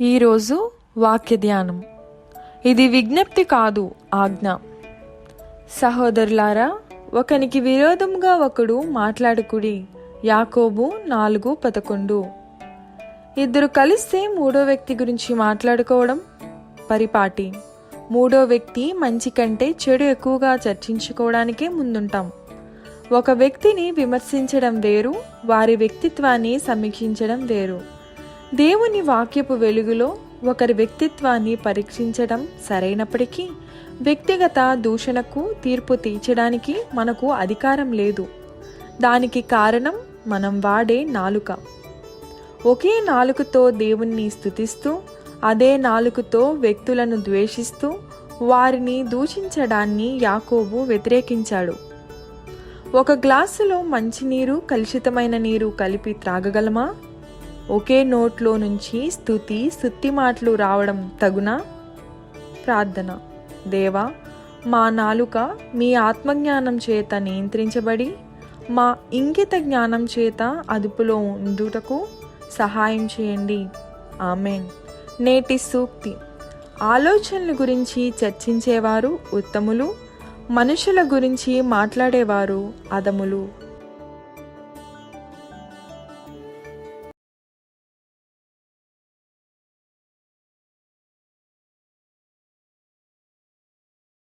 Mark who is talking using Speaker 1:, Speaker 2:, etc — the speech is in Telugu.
Speaker 1: ఈరోజు వాక్య ధ్యానం ఇది విజ్ఞప్తి కాదు ఆజ్ఞ. సహోదరులారా ఒకనికి విరోధంగా ఒకడు మాట్లాడుకుడి. యాకోబు నాలుగు పదకొండు. ఇద్దరు కలిస్తే మూడో వ్యక్తి గురించి మాట్లాడుకోవడం పరిపాటి. మూడో వ్యక్తి మంచి కంటే చెడు ఎక్కువగా చర్చించుకోవడానికే ముందుంటాం. ఒక వ్యక్తిని విమర్శించడం వేరు వారి వ్యక్తిత్వాన్ని సమీక్షించడం వేరు. దేవుని వాక్యపు వెలుగులో ఒకరి వ్యక్తిత్వాన్ని పరీక్షించడం సరైనప్పటికీ వ్యక్తిగత దూషణకు తీర్పు తీర్చడానికి మనకు అధికారం లేదు. దానికి కారణం మనం వాడే నాలుక. ఒకే నాలుకతో దేవుణ్ణి స్థుతిస్తూ అదే నాలుకతో వ్యక్తులను ద్వేషిస్తూ వారిని దూషించడాన్ని యాకోబు వ్యతిరేకించాడు. ఒక గ్లాసులో మంచినీరు కలుషితమైన నీరు కలిపి త్రాగగలమా? ఒకే నోట్లో నుంచి స్థుతి స్థుతి మాటలు రావడం తగునా? ప్రార్థన. దేవా మా నాలుక మీ ఆత్మజ్ఞానం చేత నియంత్రించబడి మా ఇంకిత జ్ఞానం చేత అదుపులో ఉండుటకు సహాయం చేయండి. ఆమెన్. నేటి సూక్తి. ఆలోచనల గురించి చర్చించేవారు ఉత్తములు మనుషుల గురించి మాట్లాడేవారు అదములు